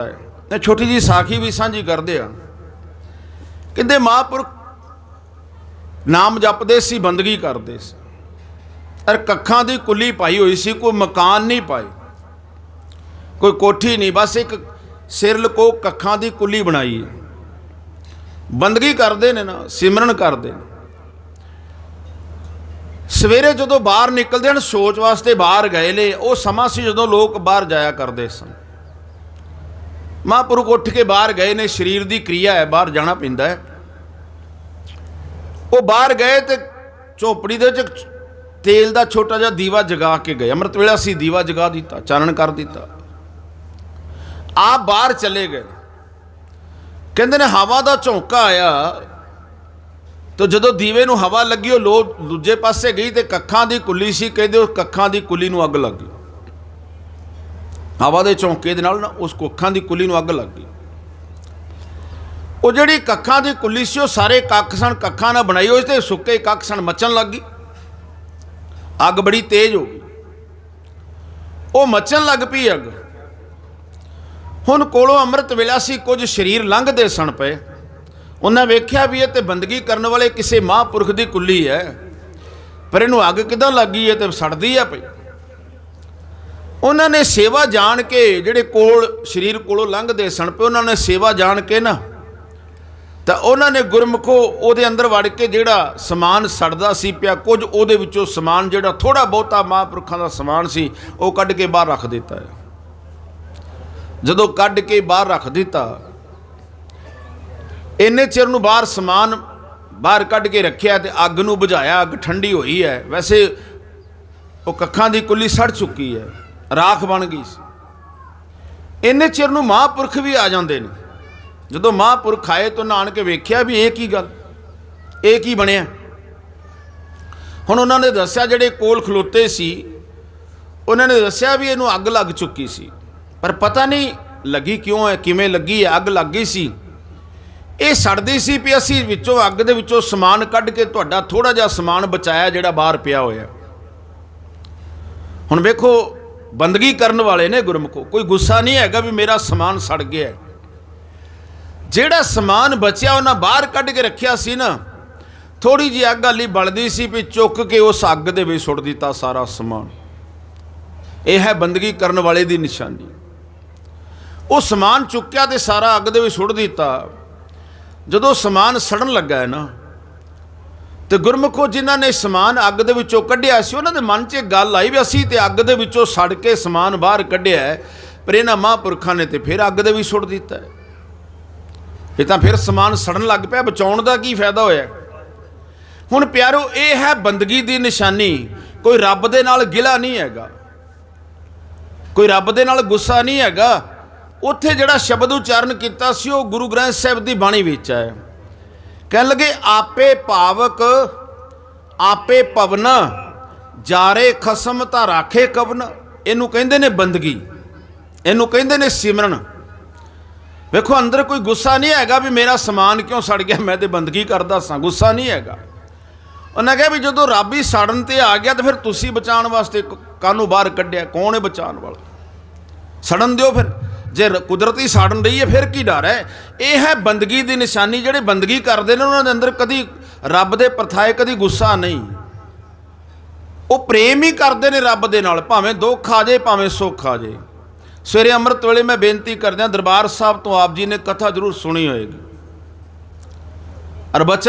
ਇਹ ਛੋਟੀ ਜੀ ਸਾਖੀ ਵੀ ਸਾਂਝੀ ਕਰਦੇ ਆ। ਕਹਿੰਦੇ ਮਹਾਂਪੁਰਖ ਨਾਮ ਜਪਦੇ ਸੀ, ਬੰਦਗੀ ਕਰਦੇ ਸੀ। ਅਰ ਕੱਖਾਂ ਦੀ ਕੁੱਲੀ ਪਾਈ ਹੋਈ ਸੀ, ਕੋਈ ਮਕਾਨ ਨਹੀਂ ਪਾਈ ਕੋਈ ਕੋਠੀ ਨਹੀਂ, ਬਸ ਇੱਕ ਸਿਰ ਲਕੋ ਕੱਖਾਂ ਦੀ ਕੁੱਲੀ ਬਣਾਈ ਹੈ। ਬੰਦਗੀ ਕਰਦੇ ਨੇ ਨਾ, ਸਿਮਰਨ ਕਰਦੇ ਨੇ। ਸਵੇਰੇ ਜਦੋਂ ਬਾਹਰ ਨਿਕਲਦੇ ਹਨ, ਸੋਚ ਵਾਸਤੇ ਬਾਹਰ ਗਏ ਨੇ, ਉਹ ਸਮਾਂ ਸੀ ਜਦੋਂ ਲੋਕ ਬਾਹਰ ਜਾਇਆ ਕਰਦੇ ਸਨ। ਮਹਾਂਪੁਰਖ ਉੱਠ ਕੇ ਬਾਹਰ ਗਏ ਨੇ, ਸਰੀਰ ਦੀ ਕਿਰਿਆ ਹੈ, ਬਾਹਰ ਜਾਣਾ ਪੈਂਦਾ ਹੈ। ਉਹ ਬਾਹਰ ਗਏ ਤੇ ਝੋਪੜੀ ਦੇ ਵਿੱਚ ਤੇਲ ਦਾ ਛੋਟਾ ਜਿਹਾ ਦੀਵਾ ਜਗਾ ਕੇ ਗਏ। ਅੰਮ੍ਰਿਤ ਵੇਲਾ ਸੀ, ਦੀਵਾ ਜਗਾ ਦਿੱਤਾ, ਚਾਨਣ ਕਰ ਦਿੱਤਾ। ਆਪ ਬਾਹਰ ਚਲੇ ਗਏ। ਕਹਿੰਦੇ ਨੇ, ਹਵਾ ਦਾ ਝੌਂਕਾ ਆਇਆ ਤੇ ਜਦੋਂ ਦੀਵੇ ਨੂੰ ਹਵਾ ਲੱਗੀ, ਉਹ ਲੋ ਦੂਜੇ ਪਾਸੇ ਗਈ ਤੇ ਕੱਖਾਂ ਦੀ ਕੁੱਲੀ ਸੀ, ਕਹਿੰਦੇ ਉਸ ਕੱਖਾਂ ਦੀ ਕੁੱਲੀ ਨੂੰ ਅੱਗ ਲੱਗ ਗਈ। ਹਵਾ ਦੇ ਚੌਂਕੇ ਦੇ ਨਾਲ ਨਾ ਉਸ ਕੱਖਾਂ ਦੀ ਕੁੱਲੀ ਨੂੰ ਅੱਗ ਲੱਗ ਗਈ। ਉਹ ਜਿਹੜੀ ਕੱਖਾਂ ਦੀ ਕੁੱਲੀ ਸੀ, ਉਹ ਸਾਰੇ ਕੱਖ ਸਨ, ਕੱਖਾਂ ਨਾਲ ਬਣਾਈ ਹੋਈ ਤੇ ਸੁੱਕੇ ਕੱਖ ਸਨ, ਮੱਚਣ ਲੱਗ ਗਈ। ਅੱਗ ਬੜੀ ਤੇਜ਼ ਹੋ ਗਈ। ਉਹ ਮੱਚਣ ਲੱਗ ਪਈ ਅੱਗ। ਹੁਣ ਕੋਲੋਂ ਅੰਮ੍ਰਿਤ ਵੇਲਾ ਸੀ, ਕੁਝ ਸਰੀਰ ਲੰਘਦੇ ਸਣ ਪਏ। ਉਹਨਾਂ ਵੇਖਿਆ ਵੀ ਇਹ ਤੇ ਬੰਦਗੀ ਕਰਨ ਵਾਲੇ ਕਿਸੇ ਮਹਾਂਪੁਰਖ ਦੀ ਕੁੱਲੀ ਹੈ। ਪਰ ਇਹਨੂੰ ਅੱਗ ਕਿਦਾਂ ਲੱਗੀ ਹੈ ਤੇ ਸੜਦੀ ਹੈ ਪਈ। ਉਹਨਾਂ ਨੇ ਸੇਵਾ ਜਾਣ ਕੇ ਜਿਹੜੇ ਕੋਲ, ਸਰੀਰ ਕੋਲੋਂ ਲੰਘਦੇ ਸਣ ਪਏ ਉਹਨਾਂ ਨੇ ਸੇਵਾ ਜਾਣ ਕੇ ਨਾ, ਤਾਂ ਉਹਨਾਂ ਨੇ ਗੁਰਮੁਖੋ ਉਹਦੇ ਅੰਦਰ ਵੜ ਕੇ ਜਿਹੜਾ ਸਮਾਨ ਸੜਦਾ ਸੀ ਪਿਆ, ਕੁਝ ਉਹਦੇ ਵਿੱਚੋਂ ਸਮਾਨ ਜਿਹੜਾ ਥੋੜਾ ਬਹੁਤਾ ਮਹਾਂਪੁਰਖਾਂ ਦਾ ਸਮਾਨ ਸੀ, ਉਹ ਕੱਢ ਕੇ ਬਾਹਰ ਰੱਖ ਦਿੱਤਾ। ਹੈ ਜਦੋਂ ਕੱਢ ਕੇ ਬਾਹਰ ਰੱਖ ਦਿੱਤਾ, ਇੰਨੇ ਚਿਰ ਨੂੰ ਬਾਹਰ ਸਮਾਨ ਬਾਹਰ ਕੱਢ ਕੇ ਰੱਖਿਆ ਤੇ ਅੱਗ ਨੂੰ ਬੁਝਾਇਆ, ਅੱਗ ਠੰਡੀ ਹੋਈ ਹੈ। ਵੈਸੇ ਉਹ ਕੱਖਾਂ ਦੀ ਕੁੱਲੀ ਸੜ ਚੁੱਕੀ ਹੈ। ਰਾਖ ਬਣ ਗਈ ਸੀ। ਇੰਨੇ ਚਿਰ ਨੂੰ ਮਹਾਂਪੁਰਖ ਵੀ ਆ ਜਾਂਦੇ ਨੇ। ਜਦੋਂ ਮਹਾਂਪੁਰਖ ਆਏ ਤਾਂ ਨਾਨ ਕੇ ਵੇਖਿਆ ਵੀ ਇਹ ਕੀ ਗੱਲ, ਇਹ ਕੀ ਬਣਿਆ। ਹੁਣ ਉਹਨਾਂ ਨੇ ਦੱਸਿਆ ਜਿਹੜੇ ਕੋਲ ਖਲੋਤੇ ਸੀ, ਉਹਨਾਂ ਨੇ ਦੱਸਿਆ ਵੀ ਇਹਨੂੰ ਅੱਗ ਲੱਗ ਚੁੱਕੀ ਸੀ। ਪਰ ਪਤਾ ਨਹੀਂ ਲੱਗੀ ਕਿਉਂ ਹੈ, ਕਿਵੇਂ ਲੱਗੀ ਹੈ, ਅੱਗ ਲੱਗ ਗਈ ਸੀ। ਇਹ ਸੜਦੀ ਸੀ ਵੀ ਅਸੀਂ ਵਿੱਚੋਂ ਅੱਗ ਦੇ ਵਿੱਚੋਂ ਸਮਾਨ ਕੱਢ ਕੇ ਤੁਹਾਡਾ ਥੋੜਾ ਜਿਹਾ ਸਮਾਨ ਬਚਾਇਆ ਜਿਹੜਾ ਬਾਹਰ ਪਿਆ ਹੋਇਆ। ਹੁਣ ਵੇਖੋ ਬੰਦਗੀ ਕਰਨ ਵਾਲੇ ਨੇ ਗੁਰਮੁਖੋ। ਕੋਈ ਗੁੱਸਾ ਨਹੀਂ ਹੈਗਾ ਵੀ ਮੇਰਾ ਸਮਾਨ ਸੜ ਗਿਆ ਜਿਹੜਾ ਸਮਾਨ ਬਚਿਆ, ਉਹਨਾਂ ਬਾਹਰ ਕੱਢ ਕੇ ਰੱਖਿਆ ਸੀ ਨਾ ਥੋੜੀ ਜਿਹੀ ਅੱਗ ਹਾਲੀ ਬਲਦੀ ਸੀ ਵੀ ਚੁੱਕ ਕੇ ਉਸ ਅੱਗ ਦੇ ਵਿੱਚ ਸੁੱਟ ਦਿੱਤਾ ਸਾਰਾ ਸਮਾਨ। ਇਹ ਹੈ ਬੰਦਗੀ ਕਰਨ ਵਾਲੇ ਦੀ ਨਿਸ਼ਾਨੀ। ਉਹ ਸਮਾਨ ਚੁੱਕਿਆ ਤੇ ਸਾਰਾ ਅੱਗ ਦੇ ਵਿੱਚ ਸੁੱਟ ਦਿੱਤਾ। ਜਦੋਂ ਸਮਾਨ ਸੜਨ ਲੱਗਾ ਹੈ ਨਾ ਤੇ ਗੁਰਮੁਖੋ ਜਿਨ੍ਹਾਂ ਨੇ ਸਮਾਨ ਅੱਗ ਦੇ ਵਿੱਚੋਂ ਕੱਢਿਆ ਸੀ, ਉਹਨਾਂ ਦੇ ਮਨ 'ਚ ਗੱਲ ਆਈ ਵੀ ਅਸੀਂ ਤੇ ਅੱਗ ਦੇ ਵਿੱਚੋਂ ਸੜ ਕੇ ਸਮਾਨ ਬਾਹਰ ਕੱਢਿਆ ਪਰ ਇਹਨਾਂ ਮਹਾਂਪੁਰਖਾਂ ਨੇ ਤੇ ਫਿਰ ਅੱਗ ਦੇ ਵੀ ਸੁੱਟ ਦਿੱਤਾ ਇਹ ਤਾਂ ਫਿਰ ਸਮਾਨ ਸੜਨ ਲੱਗ ਪਿਆ, ਬਚਾਉਣ ਦਾ ਕੀ ਫਾਇਦਾ ਹੋਇਆ? ਹੁਣ ਪਿਆਰੋ, ਇਹ ਹੈ ਬੰਦਗੀ ਦੀ ਨਿਸ਼ਾਨੀ, ਕੋਈ ਰੱਬ ਦੇ ਨਾਲ ਗਿਲਾ ਨਹੀਂ ਹੈਗਾ। ਕੋਈ ਰੱਬ ਦੇ ਨਾਲ ਗੁੱਸਾ ਨਹੀਂ ਹੈਗਾ। ਉੱਥੇ ਜਿਹੜਾ ਸ਼ਬਦ ਉਚਾਰਨ ਕੀਤਾ ਸੀ, ਉਹ ਗੁਰੂ ਗ੍ਰੰਥ ਸਾਹਿਬ ਦੀ ਬਾਣੀ ਵਿੱਚ ਹੈ। ਕਹਿਣ ਲੱਗੇ, ਆਪੇ ਭਾਵਕ ਆਪੇ ਪਵਨ, ਜਾਰੇ ਖਸਮ ਤਾਂ ਰਾਖੇ ਕਵਨ। ਇਹਨੂੰ ਕਹਿੰਦੇ ਨੇ ਬੰਦਗੀ, ਇਹਨੂੰ ਕਹਿੰਦੇ ਨੇ ਸਿਮਰਨ। ਵੇਖੋ, ਅੰਦਰ ਕੋਈ ਗੁੱਸਾ ਨਹੀਂ ਹੈਗਾ ਵੀ ਮੇਰਾ ਸਮਾਨ ਕਿਉਂ ਸੜ ਗਿਆ, ਮੈਂ ਤੇ ਬੰਦਗੀ ਕਰਦਾ ਸਾਂ, ਗੁੱਸਾ ਨਹੀਂ ਹੈਗਾ। ਉਹਨਾਂ ਕਿਹਾ ਵੀ ਜਦੋਂ ਰੱਬ ਹੀ ਸੜਨ ਤੇ ਆ ਗਿਆ ਤਾਂ ਫਿਰ ਤੁਸੀਂ ਬਚਾਉਣ ਵਾਸਤੇ ਕਾਹਨੂੰ ਬਾਹਰ ਕੱਢਿਆ? ਕੌਣ ਹੈ ਬਚਾਉਣ ਵਾਲਾ? ਸੜਨ ਦਿਓ ਫਿਰ। ਜੇ ਕੁਦਰਤੀ ਸਾੜਨ ਰਹੀ ਹੈ, ਫਿਰ ਕੀ ਡਰ ਹੈ? ਇਹ ਹੈ ਬੰਦਗੀ ਦੀ ਨਿਸ਼ਾਨੀ, ਜਿਹੜੇ ਬੰਦਗੀ ਕਰਦੇ ਨੇ, ਉਹਨਾਂ ਦੇ ਅੰਦਰ ਕਦੀ ਰੱਬ ਦੇ ਪ੍ਰਥਾਏ, ਕਦੀ ਗੁੱਸਾ ਨਹੀਂ। ਉਹ ਪ੍ਰੇਮ ਹੀ ਕਰਦੇ ਨੇ ਰੱਬ ਦੇ ਨਾਲ, ਭਾਵੇਂ ਦੁੱਖ ਆ ਜਾਏ, ਭਾਵੇਂ ਸੁੱਖ ਆ ਜਾਏ। ਸਵੇਰੇ ਅੰਮ੍ਰਿਤ ਵੇਲੇ ਮੈਂ ਬੇਨਤੀ ਕਰਦਿਆਂ ਦਰਬਾਰ ਸਾਹਿਬ ਤੋਂ ਆਪ ਜੀ ਨੇ ਕਥਾ ਜ਼ਰੂਰ ਸੁਣੀ ਹੋਏਗੀ। ਅਰ ਬੱਚਾ